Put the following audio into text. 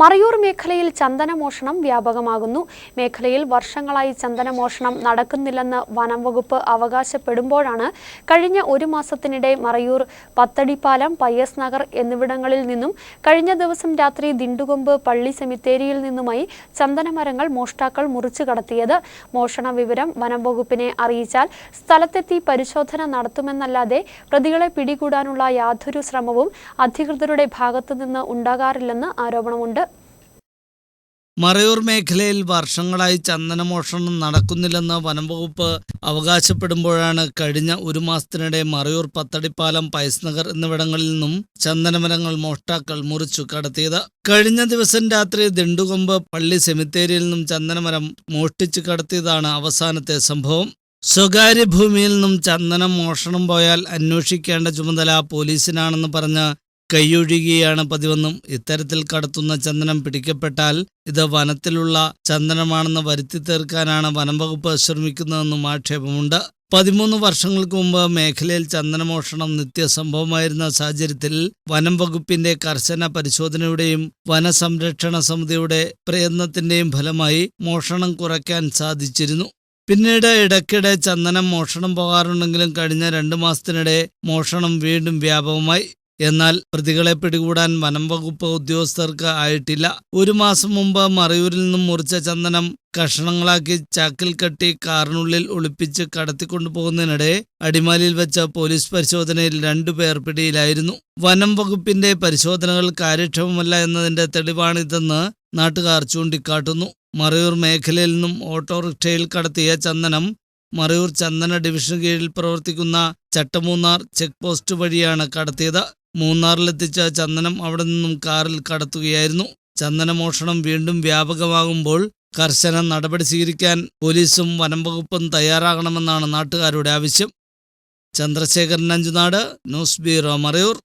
മറയൂർ മേഖലയിൽ ചന്ദനമോഷണം വ്യാപകമാകുന്നു. മേഖലയിൽ വർഷങ്ങളായി ചന്ദനമോഷണം നടക്കുന്നില്ലെന്ന് വനം വകുപ്പ് അവകാശപ്പെടുമ്പോഴാണ് കഴിഞ്ഞ ഒരു മാസത്തിനിടെ മറയൂർ പത്തടിപ്പാലം പയ്യസ് നഗർ എന്നിവിടങ്ങളിൽ നിന്നും കഴിഞ്ഞ ദിവസം രാത്രി ദിണ്ടുകൊമ്പ് പള്ളി സെമിത്തേരിയിൽ നിന്നുമായി ചന്ദനമരങ്ങൾ മോഷ്ടാക്കൾ മുറിച്ചു കടത്തിയത്. മോഷണ വിവരം വനം വകുപ്പിനെ അറിയിച്ചാൽ സ്ഥലത്തെത്തി പരിശോധന നടത്തുമെന്നല്ലാതെ പ്രതികളെ പിടികൂടാനുള്ള യാതൊരു ശ്രമവും അധികൃതരുടെ ഭാഗത്തുനിന്ന് ഉണ്ടാകാറില്ലെന്ന് ആരോപണമുണ്ട്. മറയൂർ മേഖലയിൽ വർഷങ്ങളായി ചന്ദനമോഷണം നടക്കുന്നില്ലെന്ന് വനംവകുപ്പ് അവകാശപ്പെടുമ്പോഴാണ് കഴിഞ്ഞ ഒരു മാസത്തിനിടെ മറയൂർ പത്തടിപ്പാലം പൈസ്നഗർ എന്നിവിടങ്ങളിൽ നിന്നും ചന്ദനമരങ്ങൾ മോഷ്ടാക്കൾ മുറിച്ചു കടത്തിയത്. കഴിഞ്ഞ ദിവസം രാത്രി ദിണ്ടുകൊമ്പ് പള്ളി സെമിത്തേരിയിൽ നിന്നും ചന്ദനമരം മോഷ്ടിച്ചു കടത്തിയതാണ് അവസാനത്തെ സംഭവം. സ്വകാര്യ ഭൂമിയിൽ നിന്നും ചന്ദനം മോഷണം പോയാൽ അന്വേഷിക്കേണ്ട ചുമതല പോലീസിനാണെന്ന് പറഞ്ഞ് കൈയൊഴുകുകയാണ് പതിവെന്നും ഇത്തരത്തിൽ കടത്തുന്ന ചന്ദനം പിടിക്കപ്പെട്ടാൽ ഇത് വനത്തിലുള്ള ചന്ദനമാണെന്ന് വരുത്തി തീർക്കാനാണ് വനംവകുപ്പ് ശ്രമിക്കുന്നതെന്നും ആക്ഷേപമുണ്ട്. പതിമൂന്ന് വർഷങ്ങൾക്ക് മുമ്പ് മേഖലയിൽ ചന്ദനമോഷണം നിത്യസംഭവമായിരുന്ന സാഹചര്യത്തിൽ വനം വകുപ്പിന്റെ കർശന പരിശോധനയുടെയും വനസംരക്ഷണ സമിതിയുടെ പ്രയത്നത്തിന്റെയും ഫലമായി മോഷണം കുറയ്ക്കാൻ സാധിച്ചിരുന്നു. പിന്നീട് ഇടയ്ക്കിടെ ചന്ദനം മോഷണം പോകാറുണ്ടെങ്കിലും കഴിഞ്ഞ രണ്ടു മാസത്തിനിടെ മോഷണം വീണ്ടും വ്യാപകമായി. എന്നാൽ പ്രതികളെ പിടികൂടാൻ വനം വകുപ്പ് ഉദ്യോഗസ്ഥർക്ക് ആയിട്ടില്ല. ഒരു മാസം മുമ്പ് മറയൂരിൽ നിന്നും മുറിച്ച ചന്ദനം കഷണങ്ങളാക്കി ചാക്കിൽ കെട്ടി കാറിനുള്ളിൽ ഒളിപ്പിച്ച് കടത്തിക്കൊണ്ടുപോകുന്നതിനിടെ അടിമാലിയിൽ വെച്ച പോലീസ് പരിശോധനയിൽ രണ്ടു പേർ പിടിയിലായിരുന്നു. വനം വകുപ്പിന്റെ പരിശോധനകൾ കാര്യക്ഷമമല്ല എന്നതിന്റെ തെളിവാണിതെന്ന് നാട്ടുകാർ ചൂണ്ടിക്കാട്ടുന്നു. മറയൂർ മേഖലയിൽ നിന്നും ഓട്ടോറിക്ഷയിൽ കടത്തിയ ചന്ദനം മറയൂർ ചന്ദന ഡിവിഷൻ കീഴിൽ പ്രവർത്തിക്കുന്ന ചട്ടമൂന്നാർ ചെക്ക് പോസ്റ്റ് വഴിയാണ് കടത്തിയത്. മൂന്നാറിലെത്തിച്ച ചന്ദനം അവിടെ നിന്നും കാറിൽ കടത്തുകയായിരുന്നു. ചന്ദനമോഷണം വീണ്ടും വ്യാപകമാകുമ്പോൾ കർശന നടപടി സ്വീകരിക്കാൻ പോലീസും വനം വകുപ്പും തയ്യാറാകണമെന്നാണ് നാട്ടുകാരുടെ ആവശ്യം. Chandrasekharan Anchunad news bureau Marayur.